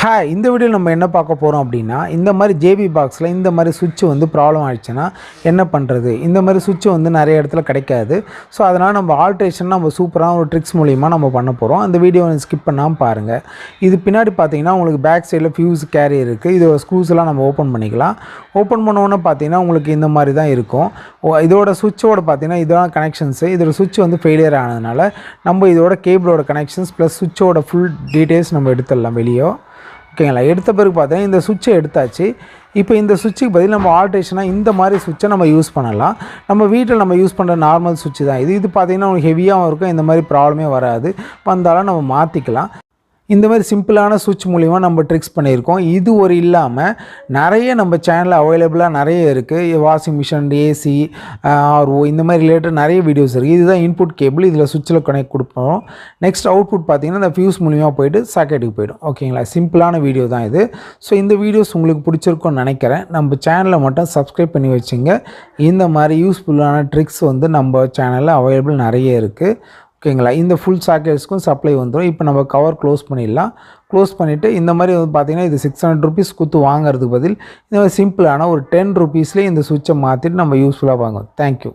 Hi இந்த வீடியோவில் நம்ம என்ன பார்க்க போகிறோம் அப்படின்னா இந்த மாதிரி ஜேபி பாக்ஸில் இந்த மாதிரி சுவிட்ச் வந்து ப்ராப்ளம் ஆயிடுச்சுன்னா என்ன பண்ணுறது இந்த மாதிரி சுவிட்ச் வந்து நிறைய இடத்துல கிடைக்காது. ஸோ அதனால் நம்ம ஆல்ட்ரேஷன் நம்ம சூப்பரான ஒரு ட்ரிக்ஸ் மூலிமா நம்ம பண்ண போகிறோம் அந்த வீடியோவை ஸ்கிப் பண்ணாமல் பாருங்கள் இது பின்னாடி பார்த்தீங்கன்னா உங்களுக்கு பேக் சைடில் ஃபியூஸ் கேரி இருக்குது இதோட ஸ்க்ரூஸ்லாம் நம்ம ஓப்பன் பண்ணிக்கலாம். ஓப்பன் பண்ணோன்னே பார்த்தீங்கன்னா உங்களுக்கு இந்த மாதிரி தான் இருக்கும். ஓ- இதோட சுவிட்சோட பார்த்தீங்கன்னா இதோட கனெக்ஷன்ஸு இதோட சுவிட்ச் வந்து ஃபெயிலியர் ஆனதுனால நம்ம இதோட கேபிளோட கனெக்ஷன்ஸ் ப்ளஸ் சுவிட்சோட ஃபுல் டீட்டெயில்ஸ் நம்ம எடுத்துடலாம் வெளியே. ஓகேங்களா? எடுத்த பிறகு பார்த்தீங்கன்னா இந்த சுவிட்சை எடுத்தாச்சு. இப்போ இந்த சுவிட்சுக்கு பதில் நம்ம ஆல்ட்ரேஷனாக இந்த மாதிரி சுவிட்சை நம்ம யூஸ் பண்ணலாம். நம்ம வீட்டில் நம்ம யூஸ் பண்ணுற நார்மல் சுவிட்சு தான். இது இது பார்த்திங்கன்னா உங்களுக்கு ஹெவியாகவும் இருக்கும். இந்த மாதிரி ப்ராப்ளமே வராது. வந்தாலும் நம்ம மாற்றிக்கலாம் இந்த மாதிரி சிம்பிளான சுவிட்ச் மூலிமா நம்ம ட்ரிக்ஸ் பண்ணியிருக்கோம். இது ஒரு இல்லாமல் நிறைய நம்ம சேனலில் அவைலபிளாக நிறைய இருக்குது வாஷிங் மிஷின் ஏசி ஆர்ஓ இந்த மாதிரி ரிலேட்டட் நிறைய வீடியோஸ் இருக்குது இதுதான் இன்புட் கேபிள் இதில் சுவிட்சில் கனெக்ட் கொடுப்போம். நெக்ஸ்ட் அவுட்புட் பார்த்தீங்கன்னா இந்த ஃபியூஸ் மூலிமா போயிட்டு சாக்கெட்டுக்கு போயிடும். ஓகேங்களா சிம்பிளான வீடியோ தான் இது. ஸோ இந்த வீடியோஸ் உங்களுக்கு பிடிச்சிருக்கும்னு நினைக்கிறேன். நம்ம சேனலை மட்டும் சப்ஸ்கிரைப் பண்ணி வச்சுங்க. இந்த மாதிரி யூஸ்ஃபுல்லான ட்ரிக்ஸ் வந்து நம்ம சேனலில் அவைலபிள் நிறைய இருக்குது ஓகேங்களா? இந்த ஃபுல் சாக்கெட்ஸ்க்கும் சப்ளை வந்துடும் இப்போ நம்ம கவர் க்ளோஸ் பண்ணிடலாம். க்ளோஸ் பண்ணிவிட்டு இந்த மாதிரி வந்து பார்த்தீங்கன்னா இது சிக்ஸ் ஹண்ட்ரட் ருபீஸ் கொடுத்து வாங்குறதுக்கு பதில் இந்த மாதிரி சிம்பிளான ஒரு டென் ருபீஸ்லேயே இந்த சுவிட்சை மாற்றிட்டு நம்ம யூஸ்ஃபுல்லாக வாங்குவோம் தேங்க்யூ